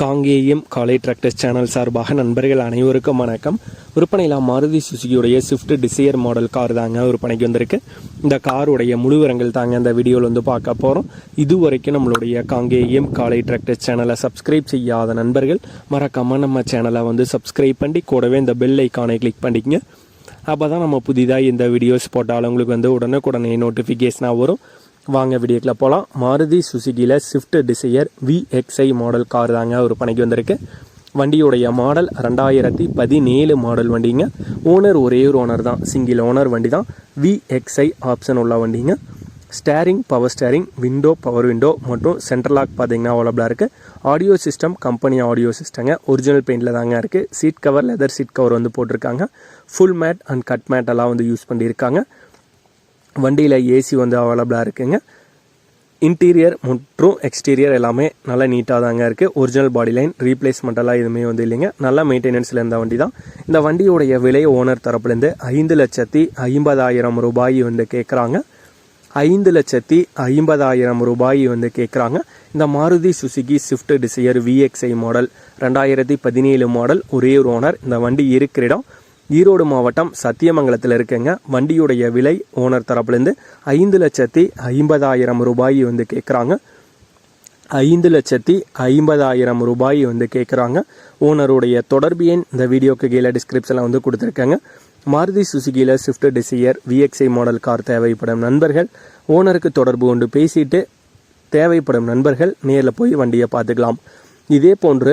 காங்கேயம் காலை tractors channel சார்பாக நண்பர்கள் அனைவருக்கும் வணக்கம். விற்பனையில் மாருதி சுசுகியுடைய ஸ்விஃப்ட் டிசையர் மாடல் கார் தாங்க விற்பனைக்கு வந்திருக்கு. இந்த காருடைய முழுவரங்கள் தாங்க இந்த வீடியோவில் வந்து பார்க்க போகிறோம் இதுவரைக்கும் நம்மளுடைய காங்கேயம் காலை டிராக்டர்ஸ் சேனலை சப்ஸ்கிரைப் செய்யாத நண்பர்கள் மறக்காமல் நம்ம சேனலை வந்து சப்ஸ்கிரைப் பண்ணி கூடவே இந்த பெல் ஐக்கானை கிளிக் பண்ணிக்கங்க. அப்போ தான் நம்ம புதிதாக இந்த வீடியோஸ் போட்டாலும் உங்களுக்கு வந்து உடனுக்குடனே நோட்டிஃபிகேஷனாக வரும். வாங்க வீடியோக்கில் போகலாம் Maruti சுசுகியில் Swift Dzire VXI model car தாங்க ஒரு பணிக்கு வந்திருக்கு. வண்டியுடைய மாடல் ரெண்டாயிரத்தி பதினேழு மாடல் வண்டிங்க. ஓனர் ஒரே ஒரு ஓனர் தான். சிங்கிள் ஓனர் வண்டி தான் விஎக்ஸ்ஐ ஆப்ஷன் உள்ள வண்டிங்க. Steering power steering window power window மற்றும் சென்ட்ரல் லாக் பார்த்தீங்கன்னா அவைலபிளாக இருக்குது ஆடியோ சிஸ்டம் கம்பெனி ஆடியோ சிஸ்டங்க ஒரிஜினல் பெயிண்டில் தாங்க இருக்குது seat cover leather seat cover வந்து போட்டிருக்காங்க. Full mat and cut mat எல்லாம் வந்து யூஸ் பண்ணியிருக்காங்க. வண்டியில் ஏசி வந்து அவைலபிளாக இருக்குங்க. இன்டீரியர் மற்றும் எக்ஸ்டீரியர் எல்லாமே நல்லா நீட்டாக தாங்க இருக்குது ஒரிஜினல் பாடி லைன் ரீப்ளேஸ்மெண்ட்டெல்லாம் எதுவுமே வந்து இல்லைங்க. நல்லா மெயின்டெனன்ஸில் இருந்த வண்டி தான் இந்த வண்டியுடைய விலை ஓனர் தரப்புலேருந்து ஐந்து லட்சத்தி ஐம்பதாயிரம் ரூபாய் வந்து கேட்குறாங்க ஐந்து லட்சத்தி ஐம்பதாயிரம் ரூபாய் வந்து கேட்குறாங்க இந்த Maruti Suzuki Swift Dzire VXI model ரெண்டாயிரத்தி பதினேழு மாடல் ஒரே ஒரு ஓனர் இந்த வண்டி இருக்கிற இடம் ஈரோடு மாவட்டம் சத்தியமங்கலத்தில் இருக்குங்க. வண்டியுடைய விலை ஓனர் தரப்புலேருந்து ஐந்து லட்சத்தி ஐம்பதாயிரம் ரூபாய் வந்து கேட்குறாங்க ஐந்து லட்சத்தி ஐம்பதாயிரம் ரூபாய் வந்து கேட்குறாங்க ஓனருடைய தொடர்பு எண் இந்த வீடியோக்கு கீழே டிஸ்கிரிப்ஷனில் வந்து கொடுத்துருக்காங்க. Maruti சுசுகியில் Swift Dzire VXI model car தேவைப்படும் நண்பர்கள் ஓனருக்கு தொடர்பு கொண்டு பேசிட்டு தேவைப்படும் நண்பர்கள் நேரில் போய் வண்டியை பார்த்துக்கலாம். இதே போன்று